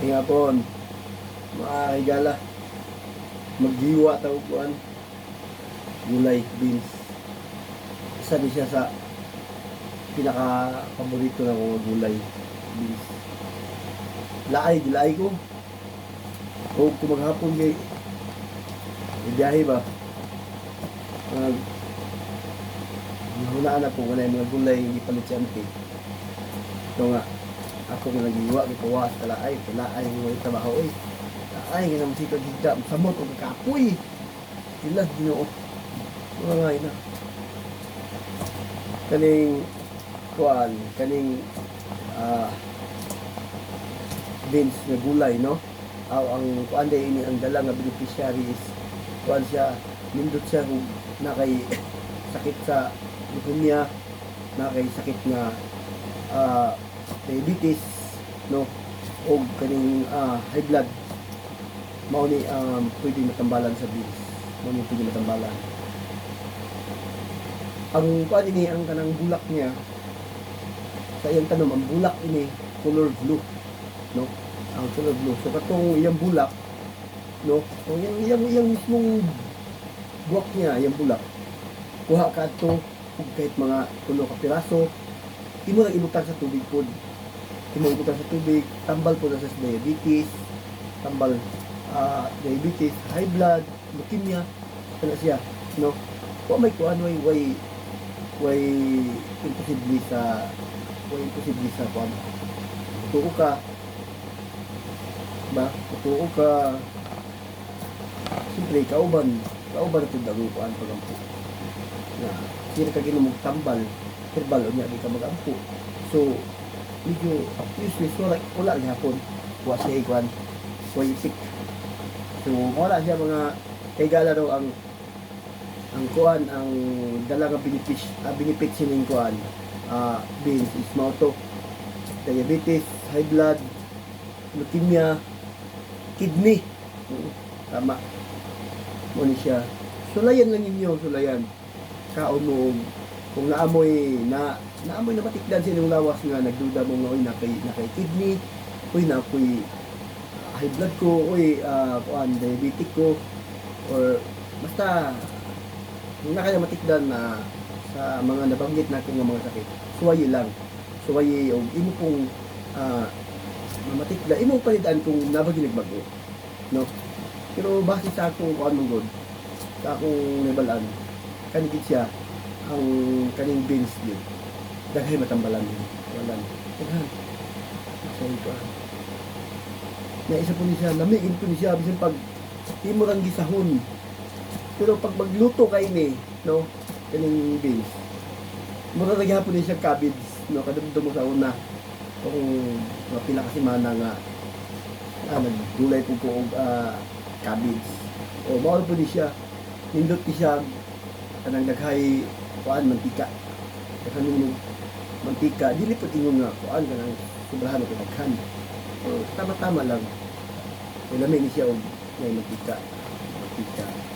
Hinga po, mga higala. Magdiwa tao kuan. Gulay, beans. Isa din siya sa pinaka paborito ng mga gulay, beans. Laay, gilaay ko. O kung maghapon kay ibiyahe ba? Mag Nahulaan na po wala yung mga gulay hindi palit si Auntie. Ito nga, ako nga nagiwa, gipawas, kalaay, kalaay, mga trabaho eh. Ay, nga naman sito gigda, samot o kakapoy. Sila, ginoo. Mga nga na. Kaning, kuan, kaning, ah, beans na gulay, no? Aw, ang kuan day ini ang dala nga beneficiary is kuan siya, nindot siya kung nakay sakit sa leukemia, nakay sakit nga ah, diabetes, no? O kaning ah, high blood mao ni um, pwede matambalan sa beans. Mao ni pwede matambalan. Ang kuan ini ang kanang bulak niya sa iyang tanom ang bulak ini color blue no ang color blue so katong iyang bulak no o yang iyang iyang mismong buwak niya iyang bulak kuha ka to kahit mga tulo ka piraso imo lang ibutan sa tubig pod imo ibutan sa tubig tambal po sa diabetes tambal ah, diabetes high blood leukemia kana siya no? Wa may kuan way way way imposible sa way imposible sa kuan tuo ka ba? Tuo ka siyempre kauban kauban ito dago kuan pagampo na sila ka ginamog tambal herbal o niya di ka magampo. So medyo useless wala wala gihapon wa siya kuan way sick. So wala siya mga kay gala daw ang ang kuan ang dala nga benefit uh, benefit sining kuan. Ah beans is mao to. Diabetes high blood leukemia kidney. Mm, tama. Mo ni siya. Sulayan lang ninyo sulayan. Kaon kung naamoy na naamoy na matikdan sa inyong lawas nga nagduda mo nga oy na kay na kay kidney oy na ako'y high blood ko oy ah, kuan diabetic ko or basta na kaya matikdan na sa mga nabanggit natin ng mga sakit, suwayi lang. Suwayi o imo pong ah, matikda, imo palidaan kung nabagi nagbago. No? Pero base sa akong kuan mong god, sa akong nabalaan, kanigit siya ang kaning beans din. Daghay matambalan din. Walan. Daghan. Sa ito. Na isa po ni siya, lamigin po ni siya, bisan pag imo lang gisahon, pero pag magluto kay ni, no, kaning beans, mura na gyapon ni siya cabbage, no, kadumdum mo sa una. Kung mga pila kasi mana nga, ah, naggulay po ko og ah, cabbage. O, bawal po ni siya, nindot ni siya, kanang daghay, kuan, mantika. Yung mantika, dili po tingong nga, kuan, kanang sobrahan o daghan. O, tama-tama lang. Ilamig ni siya og may mantika. Mantika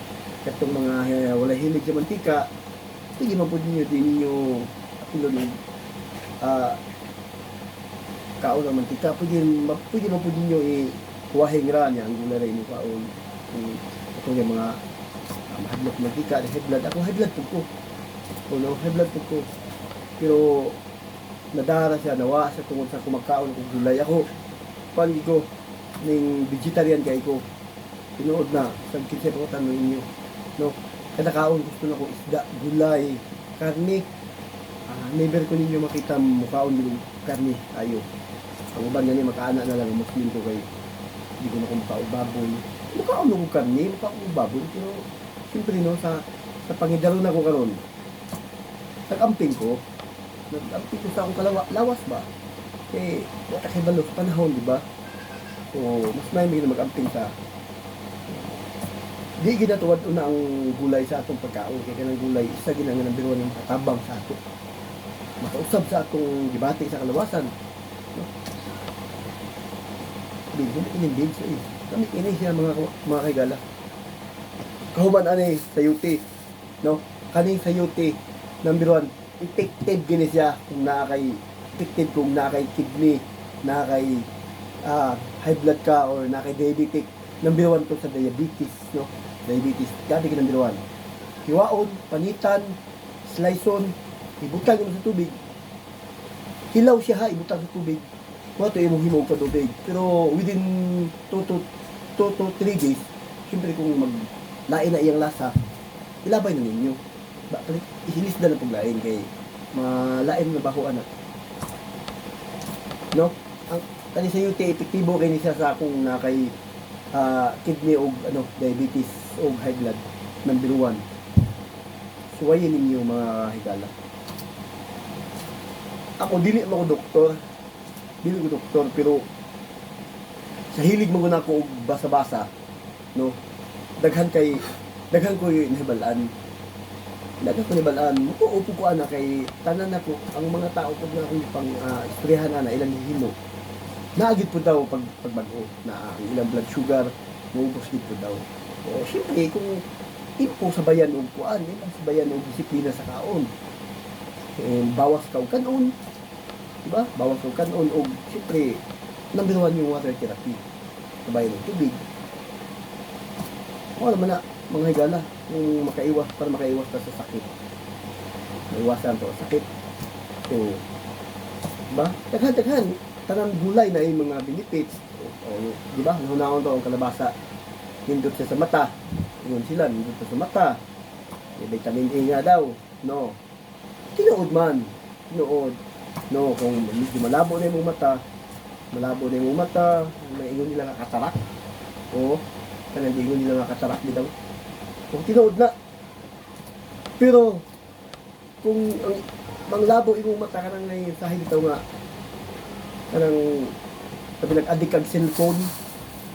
katong mga uh, wala hilig sa mantika, sige man po ninyo, di ninyo apilo ng uh, kaon ng mantika, pwede, pwede man po ninyo i-huwahing ra niya ang gulay rin yung kaon. Itong yung mga uh, mahadlok mantika, blood. Ako blood po ko. O no, high blood po ko. Pero nadara siya, nawa siya tungkol sa kumakaon ng gulay. Ako, pandi ko, ning vegetarian kay ko. Tinuod na, sa kitsa ko tanong ninyo no kada kaon gusto na ko isda gulay karne ah, never ko ninyo makita mukaon yung karne ayo ang uban nga ni makaana na lang ang muslim ko kay hindi ko na ko mukao baboy mukaon na ko karne mukaon ko baboy pero siyempre no sa sa pangidaro na ko karon nag-amping ko ko sa akong kalawa lawas ba eh wala kay balo sa panahon di ba o mas may may mag-amping sa di ginatuwad una ang gulay sa atong pagkaon kay kanang gulay isa ginang number one ng katabang sa ato makausab sa atong gibati sa kalawasan no? Ining din sa eh. Kami ini siya mga mga kaigala. Kahuman ani sa UT, no? Kaning sa UT, number one, effective gini siya kung naa kay effective kung naa kay kidney, naa kay ah, high blood ka or naka-diabetic, number one to sa diabetes, no? Diabetes, dati ka number one. Hiwaon, panitan, sliceon, ibutang mo sa tubig. Hilaw siya ha, ibutang sa tubig. Kuha to imong himog ka tubig. Pero within 2 to 2 to 3 days, siyempre kung mag lain na iyang lasa, ilabay na ninyo. Ba, isilis na lang paglain kay malain na baho anak. No? Ang kani sa UT epektibo kay ni sa akong na kay ah, kidney og ano diabetes og high blood number 1. Suwayin ninyo mga higala. Ako dili mo ko doktor. Dili ko doktor pero sa hilig mo na ko og basa-basa no daghan kay daghan ko yung nahibalaan daghan ko nahibalaan mo upo ko ana kay tanan nako ang mga tao pag na akong pang uh, istoryahan na ilang himo naagid po daw pag pagbago na ang ilang blood sugar maubos gid po daw. O syempre kung di po sabayan og kuan di ba sabayan og disiplina sa kaon. And bawas ka kanon di ba bawas ka kanon og syempre number one yung water therapy sabayan ng tubig. Wala man na mga higala kung makaiwas para makaiwas ka sa sakit. Maiwasan to sakit. So ba daghan daghan tanang gulay na yung mga benefits. O, o, di ba nahunaon to ang kalabasa. Nindot siya sa mata. Yun sila nindot sa mata. May vitamin A nga daw. No. Tinuod man. Tinuod. No kung medyo malabo na yung mata. Malabo na yung mata. May ingon nila nga katarak. O kanang ingon nila nga katarak di daw kung tinuod na. Pero kung ang manglabo imong mata kanang ngay sa bitaw nga kanang sabi nag-addict kag cellphone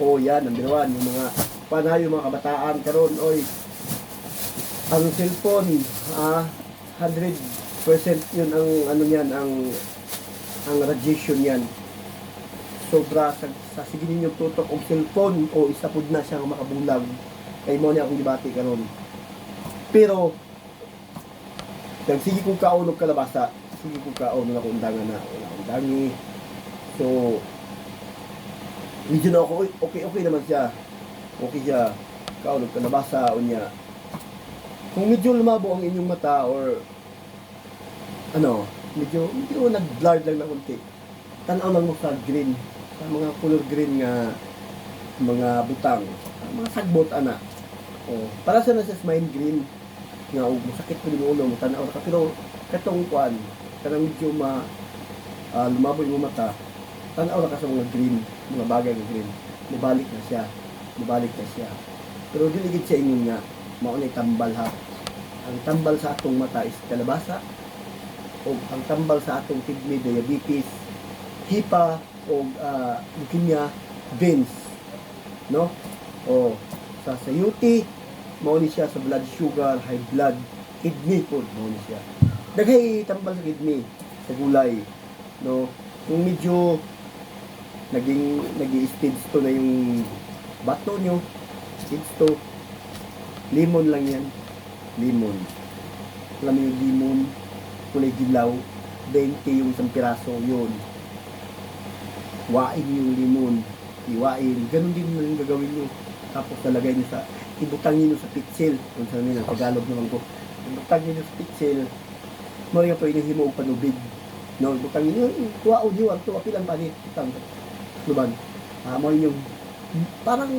o yan ang one yung mga panayo mga kabataan karon oy ang cellphone ah 100% yun ang ano niyan ang ang radiation yan sobra sa, sa sige ninyo tutok og cellphone o isa pud na siya nga makabulag kay mo ni akong dibati karon pero Kag sige kong kaon og kalabasa, sige kong kaon na akong undangan na. Wala akong dangi. So, medyo na ako, "Uy, okay, okay naman siya. Okay siya. Kaon og kalabasa, o niya. Kung medyo lumabo ang inyong mata or ano, medyo, medyo nag-blurred lang na konti. Tanaw lang mo sa green. Sa mga color green nga mga butang. Ang Mga sagbot, ana. O, para sa nasa green nga og masakit ko yung ulo mo tanaw ka. Pero katong kuan kanang medyo ma ah, lumabo yung mata tanaw ka sa mga green mga bagay nga green. Mubalik na siya. Mubalik na siya. Pero dili gid siya ingon nga mao na tambal ha. Ang tambal sa atong mata is kalabasa o ang tambal sa atong kidney diabetes hipa o ah, leukemia veins no? O sa sa Ni siya sa blood sugar, high blood, kidney po, mao ni siya. Daghay tambal sa kidney, sa gulay. No? Kung medyo naging naging stage to na yung bato nyo, stage to, lemon lang yan. Lemon. Alam mo yung lemon, kulay dilaw, 20 yung isang piraso, yun. Wain yung lemon, iwain, ganun din yung gagawin nyo. Tapos nalagay nyo sa ibutang nyo sa pitsil. Kung saan nila, Tagalog naman ko. Ibutang nyo sa pitsil. Mo rin po inihimo og panubig. No, ibutang nyo, kuha o diwan, to apilan pa ni itang luban. Ah, mo yung parang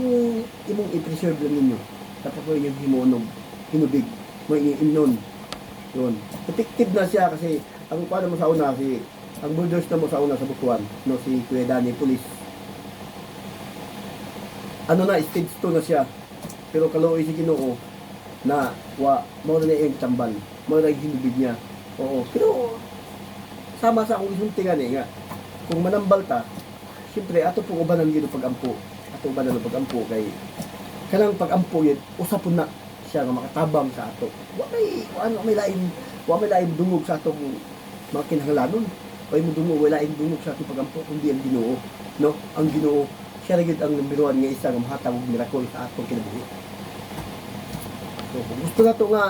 imong i-preserve lang ninyo. Tapos mo yung himunog, hinubig. Mo inon. Yun. Effective na siya kasi ang kuha mo sa una si ang builders na mo sa una sa Butuan, no si Kuya Danny Police. Ano na stage 2 na siya. Pero kaluoy si Ginoo na wa mo na yung tambal. Mo na yung hinubig niya. Oo. Pero sama sa akong isultingan eh nga. Kung manambal ta, siyempre ato pong ubanan gino pagampo. Ato ubanan ng pagampo kay kanang pagampo yun, usapon na siya nga makatabang sa ato. Wa may ano may lain, wa may lain dungog sa atong mga kinahanglanon. Wa mo dungog wala lain dungog sa atong pagampo kundi ang Ginoo. No? Ang Ginoo siya rin ang number one nga isa nga mahatag og miracle sa atong kinabuhi. So kung gusto na to nga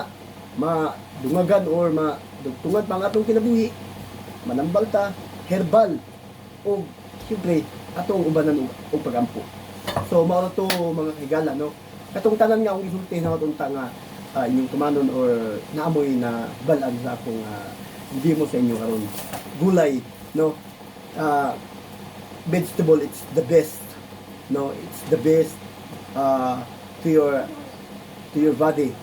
madungagan or madugtungan pa ang atong kinabuhi, manambal ta, herbal, o siyempre, atong ubanan og- pagampo. So mao to mga higala no. Katong tanan nga ang isulti na atong nga ah, inyong tumanon or naamoy na balag sa akong uh, hindi mo sa inyo karon. Gulay no. Ah, vegetable it's the best no it's the best uh, to your to your body.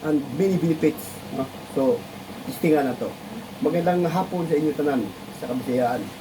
And many benefits no? So istingan na to. Magandang hapon sa inyo tanan sa kabisayaan